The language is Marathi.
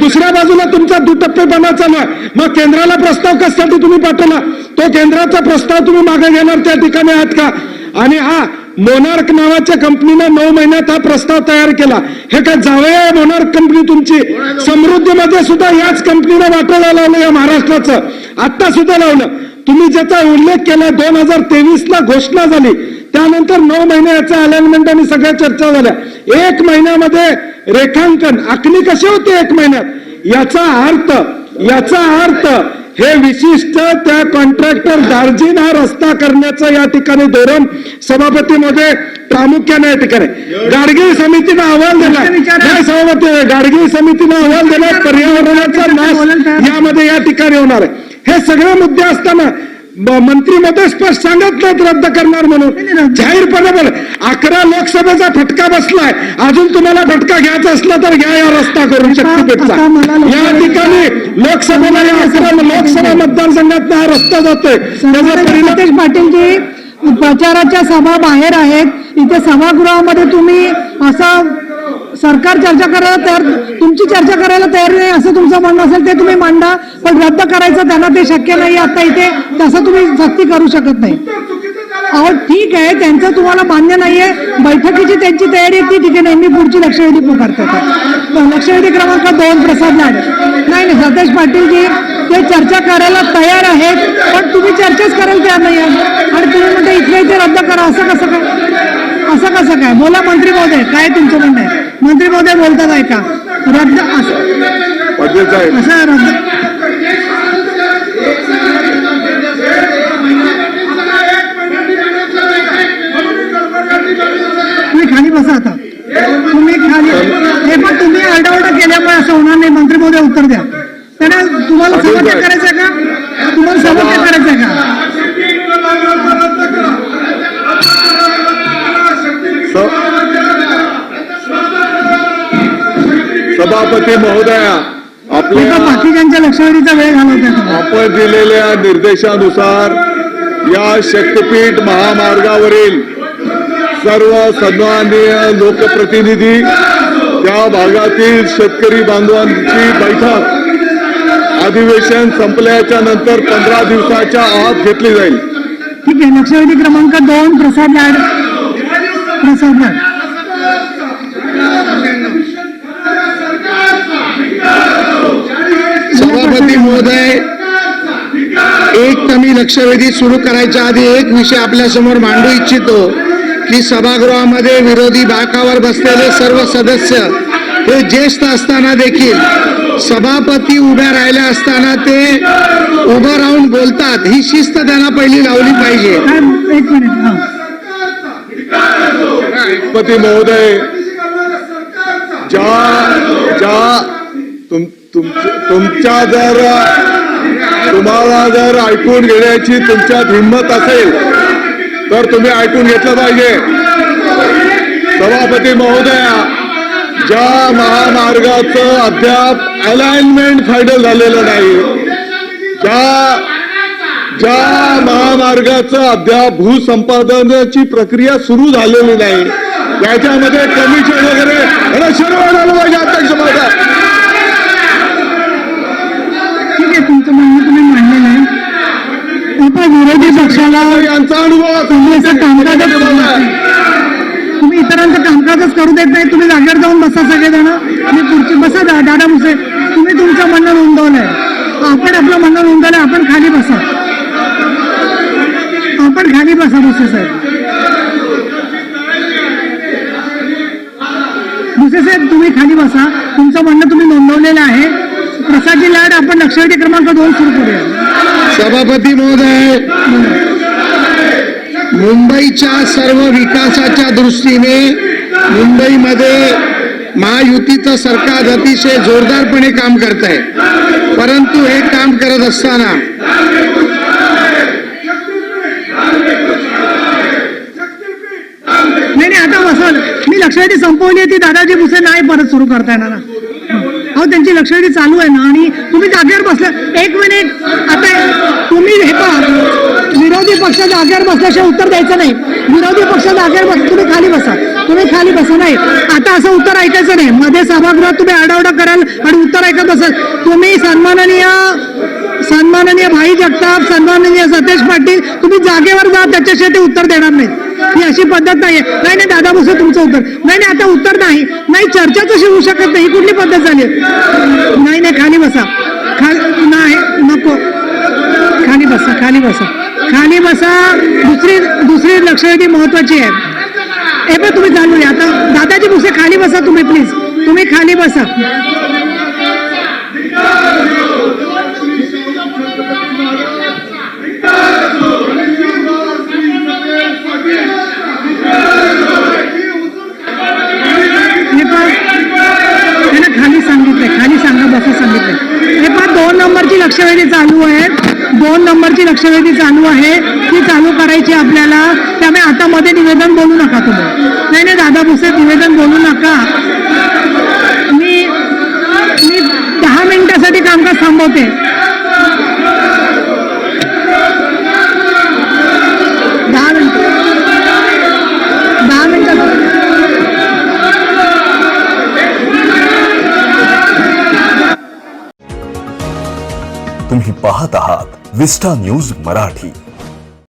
दुसऱ्या बाजूला तुमचा दुटप्पेपणा चालू आहे मग केंद्राला प्रस्ताव कशासाठी तुम्ही पाठवला? तो केंद्राचा प्रस्ताव तुम्ही मागे घेणार त्या ठिकाणी आहात का? आणि हा मोनार्क नावाच्या कंपनीनं नऊ महिन्यात हा प्रस्ताव तयार केला. हे काय जावे मोनार्क कंपनी तुमची? समृद्धीमध्ये सुद्धा याच कंपनीनं वाटायला लावलं या महाराष्ट्राचं. आत्ता सुद्धा लावलं. तुम्ही ज्याचा उल्लेख केला दोन हजार तेवीस ला घोषणा झाली. त्यानंतर नऊ महिने याचा अलाइनमेंट आणि सगळ्या चर्चा झाल्या. एक महिन्यामध्ये रेखांकन आखणी कशी होती एक महिन्यात? याचा अर्थ याचा अर्थ हे विशिष्ट त्या कॉन्ट्रॅक्टर दार्जिन हा रस्ता करण्याचं या ठिकाणी धोरण सभापतीमध्ये प्रामुख्याने या ठिकाणी. गाडगिळ समितीनं अहवाल दिला. सभापती गाडगिळ समितीनं अहवाल दिला. पर्यावरणाचा नाश यामध्ये या ठिकाणी होणार आहे. हे सगळे मुद्दे असताना मंत्री मध्ये स्पष्ट सांगत नाहीत रद्द करणार म्हणून. जाहीरपणे बोल. अकरा लोकसभेचा फटका बसलाय. अजून तुम्हाला फटका घ्यायचा असला तर घ्या या रस्ता करून शक्तीपेठचा लोकसभेला- या ठिकाणी लोकसभेला या अकरा लोकसभा मतदारसंघात हा रस्ता जातोय. त्याचा पाटीलजी प्रचाराच्या सभा बाहेर आहेत. इथे सभागृहामध्ये तुम्ही असं सरकार चर्चा करायला तयार तुमची चर्चा करायला तयार नाही असं तुमचं म्हणणं असेल ते तुम्ही मांडा पण रद्द करायचं त्यांना ते शक्य नाही आता इथे तसं तुम्ही सक्ती करू शकत नाही. अहो ठीक आहे त्यांचं तुम्हाला मान्य नाहीये बैठकीची त्यांची तयारी आहे ती ठीक आहे नेहमी पुढची लक्षवेधी पुकारतात. लक्षवेधी क्रमांक दोन प्रसाद लाड नाही नाही सतेश पाटीलजी ते चर्चा करायला तयार आहेत पण तुम्ही चर्चाच करायला तयार नाही आहे आणि तुम्ही म्हणता इथल्या इथे रद्द करा असं कसं काय? असं कसं काय? बोला मंत्री महोदय काय तुमचं म्हणणं आहे? मंत्री महोदय बोलतात ऐका. रद्द असं. रद्द. तुम्ही खाली बसा आता. तुम्ही खाली हे पण तुम्ही आरडाओरडा केल्यामुळे असं होणार नाही. मंत्री महोदय उत्तर द्या. सभापती महोदया आपल्या बाकीच्यांच्या लक्षवेधीचा वेळ घालवत्या तुम्ही. आपण दिलेल्या निर्देशानुसार या शक्तीपीठ महामार्गावरील सर्व सन्माननीय लोकप्रतिनिधी त्या भागातील शेतकरी बांधवांची बैठक अधिवेशन संपल्याच्या नंतर पंधरा दिवसाच्या आत घेतली जाईल. ठीक आहे लक्षवेधी क्रमांक दोन प्रसाद लाड. प्रसाद लाड. एक कमी लक्षवेधी सुरू करायच्या आधी एक विषय आपल्यासमोर मांडू इच्छितो की सभागृहामध्ये विरोधी बाकावर बसलेले सर्व सदस्य हे ज्येष्ठ असताना देखील सभापती उभ्या राहिल्या असताना ते उभं राहून बोलतात. ही शिस्त त्यांना पहिली लावली पाहिजे. हा. महोदय ज्या ज्या तुम तुमच्या तुमच्या जर तुम्हाला जर ऐकून घेण्याची तुमच्यात हिंमत असेल तर तुम्ही ऐकून घेतलं पाहिजे. सभापती महोदया ज्या महामार्गाचं अद्याप अलाइनमेंट फायनल झालेलं नाही ज्या ज्या महामार्गाचं अद्याप भूसंपादनाची प्रक्रिया सुरू झालेली नाही त्याच्यामध्ये कमिशन वगैरे याला आलं पाहिजे अध्यक्ष महोदय. विरोधी पक्षाला यांचा अनुभव तुम्ही असं कामकाजच तुम्ही इतरांचं कामकाजच करू देत नाही. तुम्ही जागेवर जाऊन बसा सगळेजण. आणि पुढची बसा दादा भुसे. तुम्ही तुमचं म्हणणं नोंदवलंय आपण आपलं म्हणणं नोंदवलंय आपण खाली बसा. आपण खाली बसा भुसे साहेब. भुसे साहेब तुम्ही खाली बसा. तुमचं म्हणणं तुम्ही नोंदवलेलं आहे. प्रसादजी लाड आपण लक्षवेधी क्रमांक दोन सुरू करूया. सभापती महोदय मुंबईच्या सर्व विकासाच्या दृष्टीने मुंबईमध्ये महायुतीचं सरकार अतिशय जोरदारपणे काम करत आहे परंतु हे काम करत असताना नाही नाही आता बसल मी लक्षवेधी संपवली ती दादाजी भुसे नाही परत सुरू करता येणार. अहो त्यांची लक्षवेधी चालू आहे ना आणि तुम्ही जागेवर बसला एक मिनिट आता तुम्ही हे पहा विरोधी पक्ष जागेवर बसल्याशिवाय उत्तर द्यायचं नाही. विरोधी पक्ष जागेवर बस तुम्ही खाली बसा. तुम्ही खाली बसा नाही. आता असं उत्तर ऐकायचं नाही. मध्ये सभागृहात तुम्ही आडावडा कराल आणि उत्तर ऐकत कसं तुम्ही सन्माननीय सन्माननीय भाई जगताप सन्माननीय सतेज पाटील तुम्ही जागेवर जा त्याच्याशिवाय ते उत्तर देणार नाही. ही अशी पद्धत नाहीये. नाही नाही दादा भुसे तुमचं उत्तर. नाही नाही आता उत्तर नाही. नाही चर्चा तशी होऊ शकत नाही. ही कुठली पद्धत झाली नाही नाही खाली बसा. खाली नाही नको. खाली बसा खाली बसा. खाली बसा. दुसरी दुसरी लक्षवेधी महत्वाची आहे हे पण तुम्ही चालू या आता दादाजी भुसे खाली बसा तुम्ही प्लीज तुम्ही खाली बसा. हे खाली सांगितलंय. खाली सांगा बसा सांगितलंय. हे पण दोन नंबरची लक्षवेधी चालू आहे दोन नंबरची लक्षवेधी चालू आहे. ती चालू करायची आपल्याला. त्यामुळे आता मध्ये निवेदन बोलू नका तुम्ही. नाही नाही दादा भुसे निवेदन बोलू नका. मी मी दहा मिनिटासाठी कामकाज थांबवते. दहा मिनिट. दहा मिनिटात तुम्ही पाहत आहात विस्टा न्यूज मराठी.